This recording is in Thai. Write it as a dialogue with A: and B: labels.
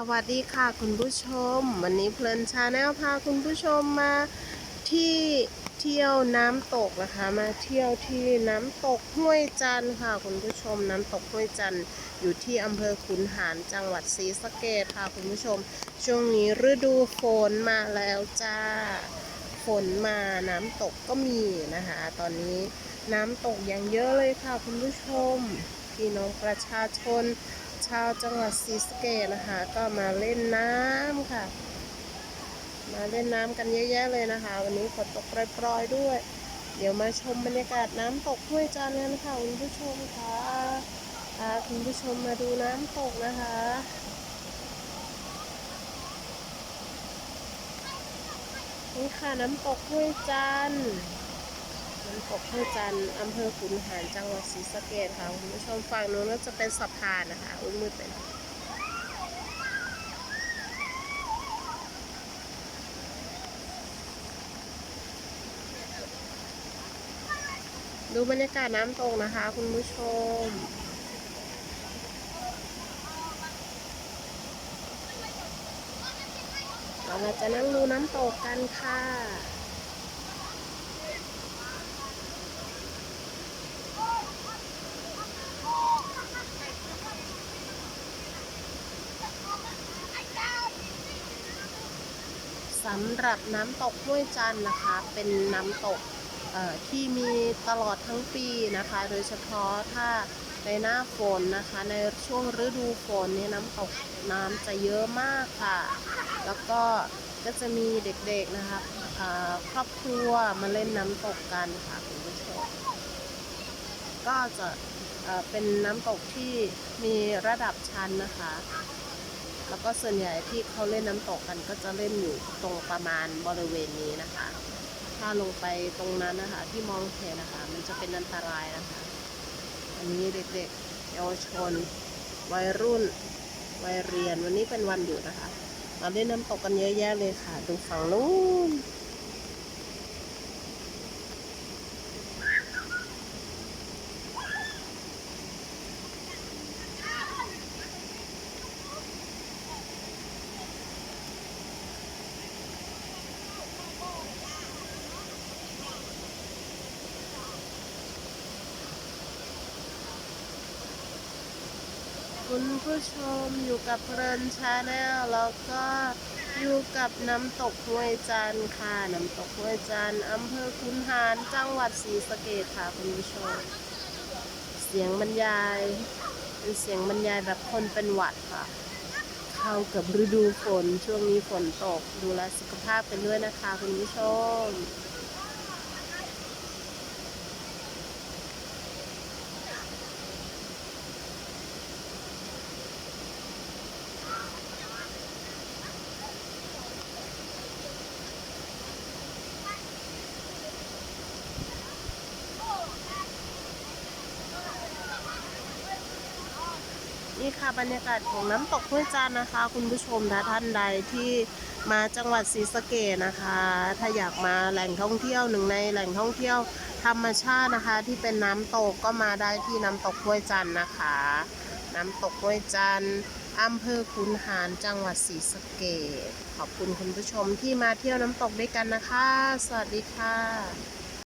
A: สวัสดีค่ะคุณผู้ชม วันนี้เพลินชาแนลพาคุณผู้ชมมาที่เที่ยวน้ำตกนะคะ มาเที่ยวที่น้ำตกห้วยจันค่ะ คุณผู้ชมน้ำตกห้วยจันอยู่ที่อำเภอขุนหารจังหวัดศรีสะเกษค่ะ คุณผู้ชม ช่วงนี้ฤดูฝนมาแล้วจ้าฝนมาน้ำตกก็มีนะคะ ตอนนี้น้ำตกอย่างเยอะเลยค่ะ คุณผู้ชมพี่น้องประชาชน ชาวจังหวัดศรีสะเกษนะคะ ก็มาเล่นน้ำค่ะ มาเล่นน้ำกันเยอะแยะเลยนะคะ วันนี้ฝนตกปรอยๆด้วย เดี๋ยวมาชมบรรยากาศน้ำตกห้วยจันกันค่ะคุณผู้ชมค่ะพาคุณผู้ชมมาดูน้ำตกนะคะนี่ค่ะน้ำตกห้วยจันทร์ น้ำตกห้วยจันทร์อำเภอขุนหารจังหวัดศรีสะเกษค่ะคุณผู้ชมฝั่งนู้นก็จะเป็นสะพานนะคะอุ้ยมืดไปดูบรรยากาศน้ำตกนะคะ คุณผู้ชมเราจะนั่งดูน้ำตกกันค่ะ สำหรับน้ำตกห้วยจันทร์นะคะ เป็นน้ำตกที่มีตลอดทั้งปีนะคะ โดยเฉพาะถ้าในหน้าฝนนะคะ ในช่วงฤดูฝนเนี่ยน้ำตกน้ำจะเยอะมากค่ะ แล้วก็ก็จะมีเด็กๆนะคะครอบครัวมาเล่นน้ำตกกันค่ะคุณผู้ชมก็จะเอ่อเป็นน้ำตกที่มีระดับชั้นนะคะ แล้วก็ส่วนใหญ่ที่เขาเล่นน้ำตกกันก็จะเล่นอยู่ตรงประมาณบริเวณนี้นะคะ ถ้าลงไปตรงนั้นนะคะ ที่มองเห็นนะคะ มันจะเป็นอันตรายนะคะ อันนี้เด็กๆเยาวชน วัยรุ่น วัยเรียนวันนี้เป็นวันหยุดนะคะมาเล่นน้ำตกกันเยอะแยะเลยค่ะ ดูฝั่งนู้น คุณผู้ชมอยู่กับเพลินชาแนลแล้วก็อยู่กับน้ำตกห้วยจันค่ะ น้ำตกห้วยจันอำเภอคุนหารจังหวัดศรีสะเกษค่ะคุณผู้ชม เสียงบรรยายเป็นเสียงบรรยายแบบคนเป็นหวัดค่ะ เข้ากับฤดูฝนช่วงนี้ฝนตกดูแลสุขภาพกันด้วยนะคะคุณผู้ชม นี่ค่ะบรรยากาศของน้ำตกห้วยจันนะคะ คุณผู้ชมถ้าท่านใดที่มาจังหวัดศรีสะเกษนะคะ ถ้าอยากมาแหล่งท่องเที่ยวหนึ่งในแหล่งท่องเที่ยวธรรมชาตินะคะ ที่เป็นน้ำตกก็มาได้ที่น้ำตกห้วยจันนะคะ น้ำตกห้วยจันอำเภอขุนหารจังหวัดศรีสะเกษขอบคุณคุณผู้ชมที่มาเที่ยวน้ำตกด้วยกันนะคะ สวัสดีค่ะ